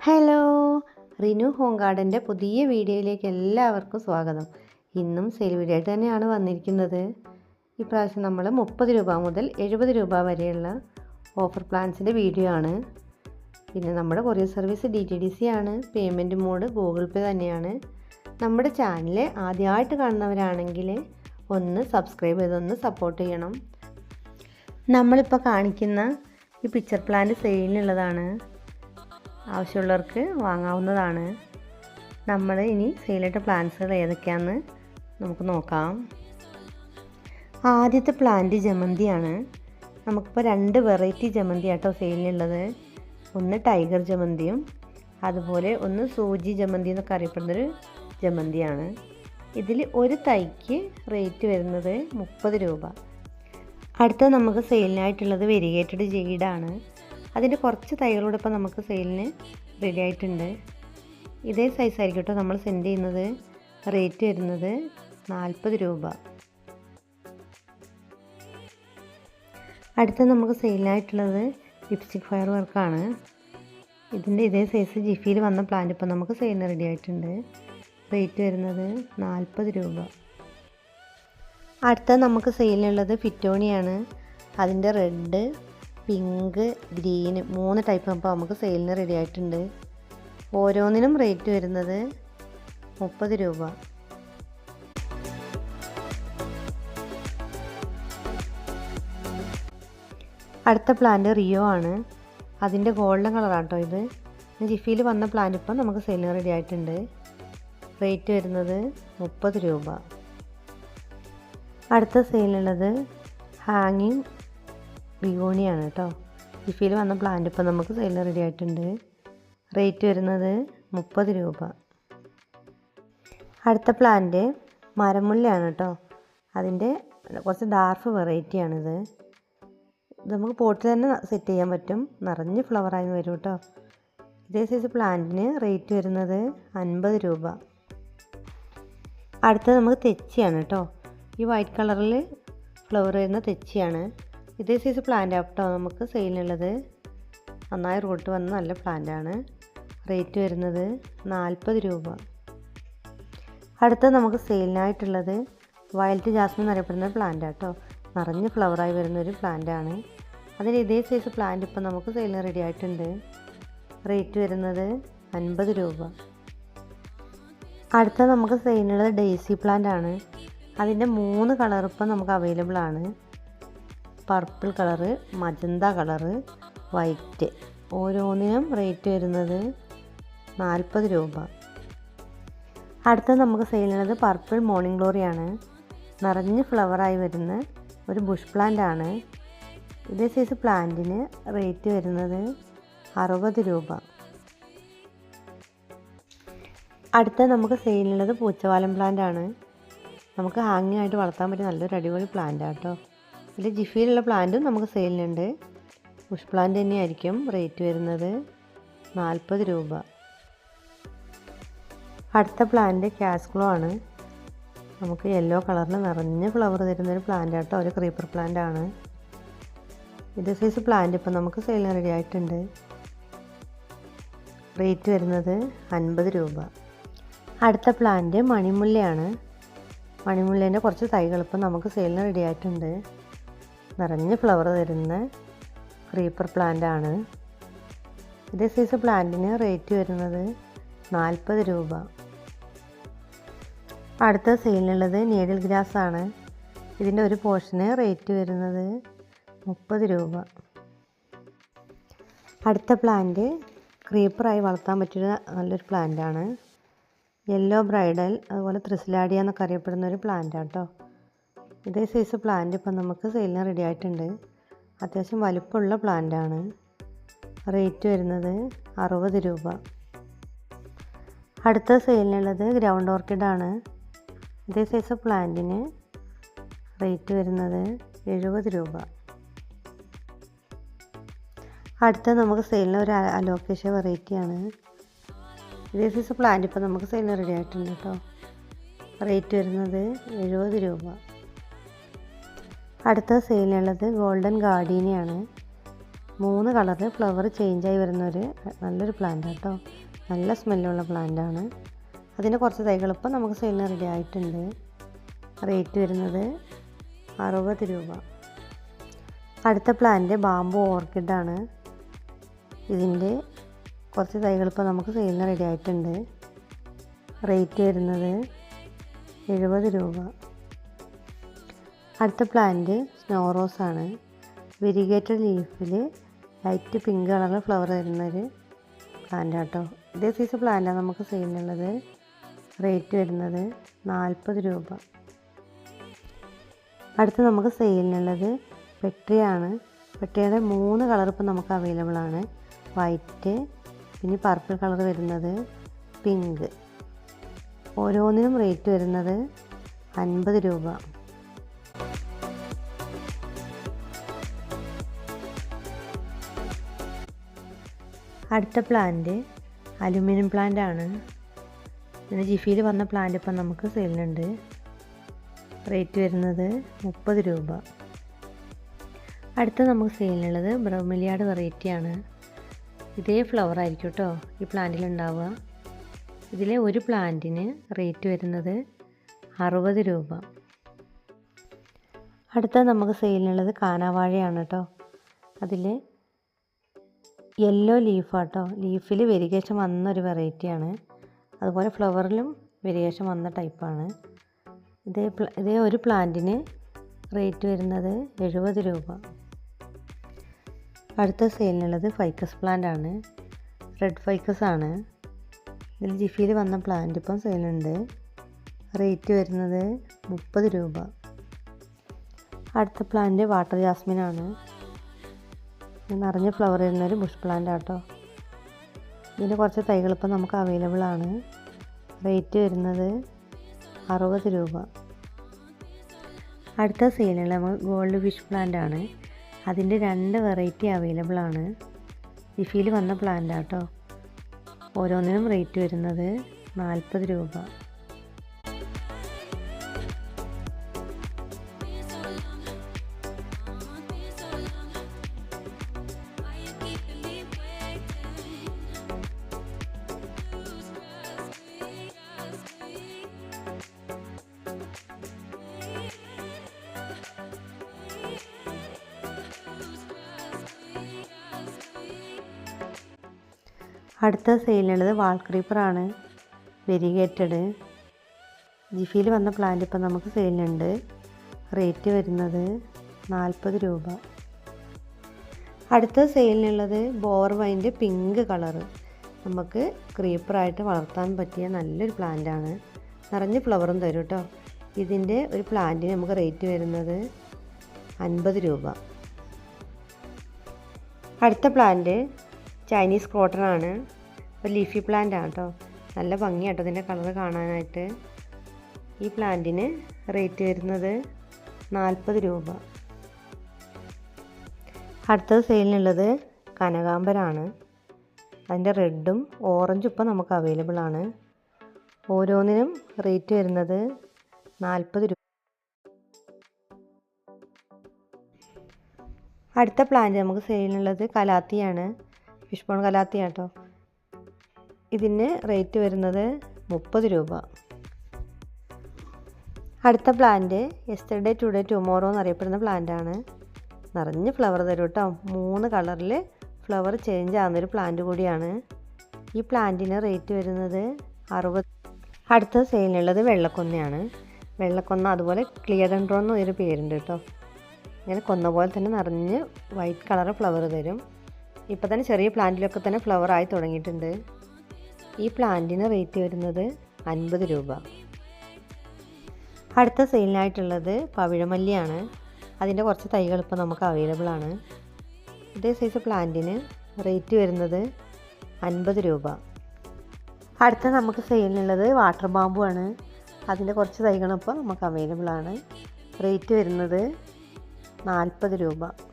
Hello Rinu home ഗാർഡന്റെ പുതിയ വീഡിയോയിലേക്ക് എല്ലാവർക്കും സ്വാഗതം. ഇന്നും സെയിൽ വീഡിയോ തന്നെയാണ് വന്നിരിക്കുന്നത്. ഇപ്രാവശ്യം നമ്മൾ മുപ്പത് രൂപ മുതൽ എഴുപത് രൂപ വരെയുള്ള ഓഫർ പ്ലാൻസിന്റെ വീഡിയോ ആണ്. പിന്നെ നമ്മുടെ courier service D T D C ആണ് പേയ്മെന്റ് മോഡ് ഗൂഗിൾ പേ തന്നെയാണ്. നമ്മുടെ ചാനൽ ആദ്യമായിട്ട് കാണുന്നവരാണെങ്കിൽ ഒന്ന് സബ്സ്ക്രൈബ് ചെയ്തൊന്ന് സപ്പോർട്ട് ചെയ്യണം. നമ്മളിപ്പോൾ കാണിക്കുന്ന ഈ പിക്ചർ പ്ലാന്റ് സെയിലിനുള്ളതാണ്. ആവശ്യമുള്ളവർക്ക് വാങ്ങാവുന്നതാണ്. നമ്മൾ ഇനി സെയിലിട്ട പ്ലാന്റ്സുകൾ ഏതൊക്കെയാണെന്ന് നമുക്ക് നോക്കാം. ആദ്യത്തെ പ്ലാന്റ് ജമന്തിയാണ്. നമുക്കിപ്പോൾ രണ്ട് വെറൈറ്റി ജമന്തി ആട്ടോ സെയിലിനുള്ളത്. ഒന്ന് ടൈഗർ ജമന്തിയും അതുപോലെ ഒന്ന് സൂചി ജമന്തി എന്നൊക്കെ അറിയപ്പെടുന്നൊരു ജമന്തിയാണ്. ഇതിൽ ഒരു തൈക്ക് റേറ്റ് വരുന്നത് മുപ്പത് രൂപ. അടുത്ത നമുക്ക് സെയിലിനായിട്ടുള്ളത് വെരിഗേറ്റഡ് ജെയ്ഡാണ്. അതിന്റെ കുറച്ച് തൈകളൂടെ ഇപ്പോൾ നമുക്ക് സെയിലിന് റെഡി ആയിട്ടുണ്ട്. ഇതേ സൈസ് ആയിരിക്കും കേട്ടോ നമ്മൾ സെൻഡ് ചെയ്യുന്നത്. റേറ്റ് വരുന്നത് നാൽപ്പത് രൂപ. അടുത്ത നമുക്ക് സെയിലിനായിട്ടുള്ളത് ലിപ്സ്റ്റിക് ഫയർ വർക്കാണ് ഇതിന്റെ ഇതേ സൈസ് ജിഫിയിൽ വന്ന പ്ലാന്റ് ഇപ്പോൾ നമുക്ക് സെയിലിന് റെഡി ആയിട്ടുണ്ട്. റേറ്റ് വരുന്നത് നാൽപ്പത് രൂപ. അടുത്ത നമുക്ക് സെയിലിനുള്ളത് ഫിറ്റോണിയാണ് അതിന്റെ റെഡ് പിങ്ക് ഗ്രീന് മൂന്ന് ടൈപ്പ് ഇപ്പോൾ നമുക്ക് സെയിലിന് റെഡി ആയിട്ടുണ്ട്. ഓരോന്നിനും റേറ്റ് വരുന്നത് മുപ്പത് രൂപ. അടുത്ത പ്ലാന്റ് റിയോ ആണ്. അതിന്റെ ഗോൾഡൻ കളറാണ് കേട്ടോ ഇത്. ജിഫിയിൽ വന്ന പ്ലാന്റ് ഇപ്പം നമുക്ക് സെയിലിന് റെഡി ആയിട്ടുണ്ട്. റേറ്റ് വരുന്നത് മുപ്പത് രൂപ. അടുത്ത സെയിലുള്ളത് ഹാങ്ങിങ് ബിഗോണിയാണ് കേട്ടോ. ജിഫിയിൽ വന്ന പ്ലാന്റ് ഇപ്പോൾ നമുക്ക് സെയിൽ റെഡി ആയിട്ടുണ്ട്. റേറ്റ് വരുന്നത് മുപ്പത് രൂപ. അടുത്ത പ്ലാന്റ് മരമുല്ലയാണ് കേട്ടോ. അതിന്റെ കുറച്ച് ഡാർഫ് വെറൈറ്റിയാണിത് ഇത് നമുക്ക് പോട്ടിൽ തന്നെ സെറ്റ് ചെയ്യാൻ പറ്റും. നിറഞ്ഞ് ഫ്ലവറായി വരും കേട്ടോ. ഇതേ സൈസ് പ്ലാന്റിന് റേറ്റ് വരുന്നത് അൻപത് രൂപ. അടുത്തത് നമുക്ക് തെച്ചിയാണ് കേട്ടോ. ഈ വൈറ്റ് കളറിൽ ഫ്ലവർ വരുന്ന തെച്ചിയാണ്. ഇതേ സൈസ് പ്ലാന്റ് ആട്ടോ നമുക്ക് സെയിലിനുള്ളത് നന്നായി റോട്ട് വന്ന നല്ല പ്ലാന്റാണ് റേറ്റ് വരുന്നത് നാൽപ്പത് രൂപ. അടുത്ത നമുക്ക് സെയിലിനായിട്ടുള്ളത് വയലറ്റ് ജാസ്മിൻ എന്നറിയപ്പെടുന്ന പ്ലാന്റ് ആട്ടോ. നിറഞ്ഞ് ഫ്ലവറായി വരുന്ന ഒരു പ്ലാന്റാണ് അതിന് ഇതേ സൈസ് പ്ലാന്റ് ഇപ്പം നമുക്ക് സെയിലിന് റെഡി ആയിട്ടുണ്ട്. റേറ്റ് വരുന്നത് അൻപത് രൂപ. അടുത്ത നമുക്ക് സെയിലിനുള്ളത് ഡെയ്സി പ്ലാന്റ് ആണ്. അതിന്റെ മൂന്ന് കളർ ഇപ്പം നമുക്ക് അവൈലബിൾ ആണ്. Purple colour magenta colour white ഓരോന്നിനും റേറ്റ് വരുന്നത് നാൽപ്പത് രൂപ. അടുത്ത നമുക്ക് സെയിൽ ചെയ്യുന്നത് പർപ്പിൾ മോർണിംഗ് ഗ്ലോറിയാണ് നിറഞ്ഞ് ഫ്ലവറായി വരുന്ന ഒരു ബുഷ് പ്ലാന്റ് ആണ്. ഇതേ സൈസ് പ്ലാന്റിന് റേറ്റ് വരുന്നത് അറുപത് രൂപ. അടുത്ത നമുക്ക് സെയിലുള്ളത് പൂച്ചവാലം പ്ലാന്റ് ആണ്. നമുക്ക് ഹാങ്ങിങ് ആയിട്ട് വളർത്താൻ പറ്റിയ നല്ലൊരു അടിപൊളി പ്ലാന്റ് കേട്ടോ ഇതിൽ ജിഫിയിലുള്ള പ്ലാന്റും നമുക്ക് സെയിലിനുണ്ട്. ബുഷ് പ്ലാന്റ് തന്നെയായിരിക്കും റേറ്റ് വരുന്നത് നാൽപ്പത് രൂപ. അടുത്ത പ്ലാന്റ് ക്യാസ്ക്ലോ ആണ്. നമുക്ക് യെല്ലോ കളറിൽ നിറഞ്ഞ ഫ്ലവർ തരുന്നൊരു പ്ലാന്റ് ആട്ടോ. ഒരു ക്രീപ്പർ പ്ലാന്റ് ആണ്. ഇത് സൈസ് പ്ലാന്റ് ഇപ്പം നമുക്ക് സെയിലിന് റെഡി ആയിട്ടുണ്ട്. റേറ്റ് വരുന്നത് അൻപത് രൂപ. അടുത്ത പ്ലാന്റ് മണിമുല്ലയാണ്. മണിമുല്ലേന്റെ കുറച്ച് തൈകൾ ഇപ്പം നമുക്ക് സെയിലിന് റെഡി ആയിട്ടുണ്ട്. നിറഞ്ഞ ഫ്ലവർ തരുന്ന ക്രീപ്പർ പ്ലാന്റ് ആണ്. ഇതേ സൈസ് പ്ലാന്റിന് റേറ്റ് വരുന്നത് നാൽപ്പത് രൂപ. അടുത്ത സെയിലിനുള്ളത് നീഡിൽ ഗ്രാസ് ആണ്. ഇതിന്റെ ഒരു പോർഷന് റേറ്റ് വരുന്നത് മുപ്പത് രൂപ. അടുത്ത പ്ലാന്റ് ക്രീപ്പറായി വളർത്താൻ പറ്റിയ നല്ലൊരു പ്ലാന്റാണ് യെല്ലോ ബ്രൈഡൽ അതുപോലെ ത്രിസിലാഡിയ എന്നൊക്കെ അറിയപ്പെടുന്ന ഒരു പ്ലാന്റാണ് കേട്ടോ ഇതേ സൈസ് പ്ലാന്റ് ഇപ്പം നമുക്ക് സെയിലിന് റെഡി ആയിട്ടുണ്ട്. അത്യാവശ്യം വലുപ്പമുള്ള പ്ലാന്റാണ് റേറ്റ് വരുന്നത് അറുപത് രൂപ. അടുത്ത സെയിലിനുള്ളത് ഗ്രൗണ്ട് ഓർക്കിഡാണ് ഇതേ സൈസ് പ്ലാന്റിന് റേറ്റ് വരുന്നത് എഴുപത് രൂപ. അടുത്ത നമുക്ക് സെയിലിന് ഒരു അലോക്കേഷ്യ വെറൈറ്റിയാണ് ഇതേ സൈസ് പ്ലാന്റ് ഇപ്പോൾ നമുക്ക് സെയിലിന് റെഡി ആയിട്ടുണ്ട് കേട്ടോ. റേറ്റ് വരുന്നത് എഴുപത് രൂപ. അടുത്ത സെയിലുള്ളത് ഗോൾഡൻ ഗാർഡീനിയാണ് മൂന്ന് കളറിൽ ഫ്ലവർ ചേഞ്ചായി വരുന്നൊരു നല്ലൊരു പ്ലാന്റ് കേട്ടോ നല്ല സ്മെല്ലുള്ള പ്ലാന്റാണ് അതിന്റെ കുറച്ച് തൈകൾ നമുക്ക് സെയിലിന് റെഡി ആയിട്ടുണ്ട്. റേറ്റ് വരുന്നത് അറുപത് രൂപ. അടുത്ത പ്ലാന്റ് ബാമ്പു ഓർക്കിഡാണ് ഇതിന്റെ കുറച്ച് തൈകൾ നമുക്ക് സെയിലിന് റെഡി ആയിട്ടുണ്ട്. റേറ്റ് വരുന്നത് എഴുപത് രൂപ. അടുത്ത പ്ലാന്റ് സ്നോ റോസ് ആണ്. വെരിഗേറ്റഡ് ലീഫിൽ ലൈറ്റ് പിങ്ക് കളറിൽ ഫ്ലവർ വരുന്നൊരു പ്ലാന്റ് കേട്ടോ ഇതേ സൈസ് പ്ലാന്റാണ് നമുക്ക് സെയിലിനുള്ളത് റേറ്റ് വരുന്നത് നാൽപ്പത് രൂപ. അടുത്ത് നമുക്ക് സെയിലിനുള്ളത് പെട്രിയാണ് പെട്ടിയുടെ മൂന്ന് കളർ ഇപ്പം നമുക്ക് അവൈലബിൾ ആണ്. വൈറ്റ് പിന്നെ പർപ്പിൾ കളർ വരുന്നത് പിങ്ക് ഓരോന്നിനും റേറ്റ് വരുന്നത് അൻപത് രൂപ. അടുത്ത പ്ലാന്റ് അലുമിനിയം പ്ലാന്റ് ആണ്. പിന്നെ ജിഫിയിൽ വന്ന പ്ലാന്റ് ഇപ്പം നമുക്ക് സെയിലുണ്ട് റേറ്റ് വരുന്നത് മുപ്പത് രൂപ. അടുത്ത നമുക്ക് സെയിലിനുള്ളത് ബ്രഹ്മലിയാട് വെറൈറ്റിയാണ് ഇതേ ഫ്ലവർ ആയിരിക്കും കേട്ടോ ഈ പ്ലാന്റിൽ ഉണ്ടാവുക ഇതിലെ ഒരു പ്ലാന്റിന് റേറ്റ് വരുന്നത് അറുപത് രൂപ. അടുത്ത നമുക്ക് സെയിലിനുള്ളത് കാനാവാഴയാണ് കേട്ടോ അതിൽ യെല്ലോ ലീഫാട്ടോ ലീഫിൽ വെരിഗേഷൻ വന്ന ഒരു വെറൈറ്റിയാണ് അതുപോലെ ഫ്ലവറിലും വെരിഗേഷൻ വന്ന ടൈപ്പാണ് ഇതേ ഇതേ ഒരു പ്ലാന്റിന് റേറ്റ് വരുന്നത് എഴുപത് രൂപ. അടുത്ത സെയിലിനുള്ളത് ഫൈക്കസ് പ്ലാന്റ് ആണ്. റെഡ് ഫൈക്കസ് ആണ്. ഇതിൽ ജിഫിയിൽ വന്ന പ്ലാന്റ് ഇപ്പം സെയിലുണ്ട് റേറ്റ് വരുന്നത് മുപ്പത് രൂപ. അടുത്ത പ്ലാന്റ് വാട്ടർ ജാസ്മിൻ ആണ്. നിറഞ്ഞ ഫ്ലവർ വരുന്നൊരു ബുഷ് പ്ലാന്റ് ആട്ടോ. ഇതിന്റെ കുറച്ച് തൈകൾ ഇപ്പം നമുക്ക് അവൈലബിൾ ആണ്. റേറ്റ് വരുന്നത് അറുപത് രൂപ. അടുത്ത സെയിലുള്ള നമ്മൾ ഗോൾഡ് ഫിഷ് പ്ലാന്റ് ആണ്. അതിന്റെ രണ്ട് വെറൈറ്റി അവൈലബിൾ ആണ്. ജിഫിയിൽ വന്ന പ്ലാന്റ് ആട്ടോ. ഓരോന്നിനും റേറ്റ് വരുന്നത് നാൽപ്പത് രൂപ. അടുത്ത സെയിലുള്ളത് വാൾ ക്രീപ്പറാണ്. വെരിഗേറ്റഡ് ജിഫിയിൽ വന്ന പ്ലാന്റ് ഇപ്പം നമുക്ക് സെയിലുണ്ട് റേറ്റ് വരുന്നത് നാൽപ്പത് രൂപ. അടുത്ത സെയിലിനുള്ളത് ബോർവൈന്റെ പിങ്ക് കളറ്. നമുക്ക് ക്രീപ്പറായിട്ട് വളർത്താൻ പറ്റിയ നല്ലൊരു പ്ലാന്റാണ്. നിറഞ്ഞ് ഫ്ലവറും തരും കേട്ടോ. ഇതിന്റെ ഒരു പ്ലാന്റിന് നമുക്ക് റേറ്റ് വരുന്നത് അൻപത് രൂപ. അടുത്ത പ്ലാന്റ് ചൈനീസ് ക്രോട്ടൺ ആണ്. ഒരു ലീഫി പ്ലാന്റ് ആണ് കേട്ടോ നല്ല ഭംഗിയാട്ടോ ഇതിന്റെ കളർ കാണാനായിട്ട്. ഈ പ്ലാന്റിന് റേറ്റ് വരുന്നത് നാൽപ്പത് രൂപ. അടുത്തത് സെയിലിനുള്ളത് കനകാമ്പരാണ് അതിന്റെ റെഡും ഓറഞ്ചും ഇപ്പം നമുക്ക് അവൈലബിൾ ആണ്. ഓരോന്നിനും റേറ്റ് വരുന്നത് നാൽപ്പത് രൂപ അടുത്ത പ്ലാന്റ് നമുക്ക് സെയിലിനുള്ളത് കലാത്തിയാണ്. ഫിഷ് ബോൺ കലാത്തി കേട്ടോ. ഇതിന് റേറ്റ് വരുന്നത് മുപ്പത് രൂപ. അടുത്ത പ്ലാന്റ് യെസ്റ്റർഡേ ടുഡേ ടുമോറോ എന്നറിയപ്പെടുന്ന പ്ലാന്റാണ് നിറഞ്ഞ് ഫ്ലവർ തരും കേട്ടോ. മൂന്ന് കളറിൽ ഫ്ലവർ ചേഞ്ച് ആകുന്നൊരു പ്ലാന്റ് കൂടിയാണ്. ഈ പ്ലാന്റിന് റേറ്റ് വരുന്നത് അറുപത് അടുത്ത സെയിലിനുള്ളത് വെള്ളക്കൊന്നയാണ്. വെള്ളക്കൊന്ന അതുപോലെ ക്ലിയഡൻഡ്രോ എന്നൊരു പേരുണ്ട് കേട്ടോ. ഇങ്ങനെ കൊന്ന പോലെ തന്നെ നിറഞ്ഞ് വൈറ്റ് കളർ ഫ്ലവർ തരും. ഇപ്പോൾ തന്നെ ചെറിയ പ്ലാന്റിലൊക്കെ തന്നെ ഫ്ലവർ ആയി തുടങ്ങിയിട്ടുണ്ട്. ഈ പ്ലാന്റിന് റേറ്റ് വരുന്നത് അൻപത് രൂപ. അടുത്ത സെയിലിനായിട്ടുള്ളത് പവിഴമല്ലിയാണ്. അതിന്റെ കുറച്ച് തൈകൾ ഇപ്പോൾ നമുക്ക് അവൈലബിൾ ആണ്. ഇതേ സൈസ് പ്ലാന്റിന് റേറ്റ് വരുന്നത് അൻപത് രൂപ. അടുത്ത നമുക്ക് സെയിലിനുള്ളത് വാട്ടർ ബാമ്പു ആണ്. അതിന്റെ കുറച്ച് തൈകളും ഇപ്പോൾ നമുക്ക് അവൈലബിൾ ആണ്. റേറ്റ് വരുന്നത് നാൽപ്പത് രൂപ.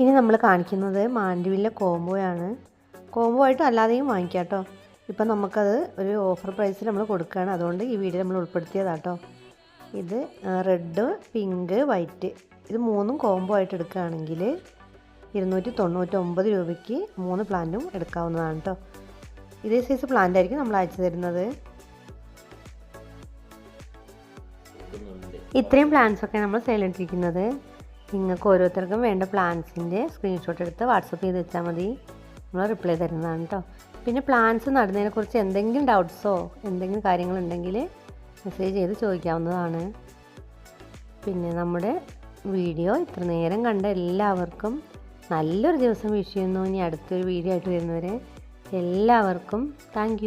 ഇനി നമ്മൾ കാണിക്കുന്നത് മാൻഡുവിലെ ആണ്. കോംബോ ആയിട്ട് അല്ലാതെയും വാങ്ങിക്കാം കേട്ടോ ഇപ്പം നമുക്കത് ഒരു ഓഫർ പ്രൈസിൽ നമ്മൾ കൊടുക്കുകയാണ്. അതുകൊണ്ട് ഈ വീഡിയോ നമ്മൾ ഉൾപ്പെടുത്തിയതാട്ടോ ഇത് റെഡ് പിങ്ക് വൈറ്റ് ഇത് മൂന്നും കോംബോ ആയിട്ട് എടുക്കുകയാണെങ്കിൽ ഇരുന്നൂറ്റി തൊണ്ണൂറ്റി ഒമ്പത് രൂപയ്ക്ക് മൂന്ന് പ്ലാന്റും എടുക്കാവുന്നതാണ് കേട്ടോ ഇതേ സൈസ് പ്ലാന്റ് ആയിരിക്കും നമ്മൾ അയച്ചു തരുന്നത്. ഇത്രയും പ്ലാന്റ്സൊക്കെ നമ്മൾ സെയിലിട്ടിരിക്കുന്നത് നിങ്ങൾക്ക് ഓരോരുത്തർക്കും വേണ്ട പ്ലാൻസിന്റെ സ്ക്രീൻഷോട്ട് എടുത്ത് വാട്സപ്പ് ചെയ്ത് വെച്ചാൽ മതി. നമ്മൾ റിപ്ലൈ തരുന്നതാണ് കേട്ടോ പിന്നെ പ്ലാൻസ് നടുന്നതിനെക്കുറിച്ച് എന്തെങ്കിലും ഡൗട്ട്സോ എന്തെങ്കിലും കാര്യങ്ങളുണ്ടെങ്കിൽ മെസ്സേജ് ചെയ്ത് ചോദിക്കാവുന്നതാണ്. പിന്നെ നമ്മുടെ വീഡിയോ ഇത്ര നേരം കണ്ട എല്ലാവർക്കും നല്ലൊരു ദിവസം വിഷ് ചെയ്യുന്നു. ഇനി അടുത്തൊരു വീഡിയോ ആയിട്ട് വരുന്നവരെ എല്ലാവർക്കും താങ്ക്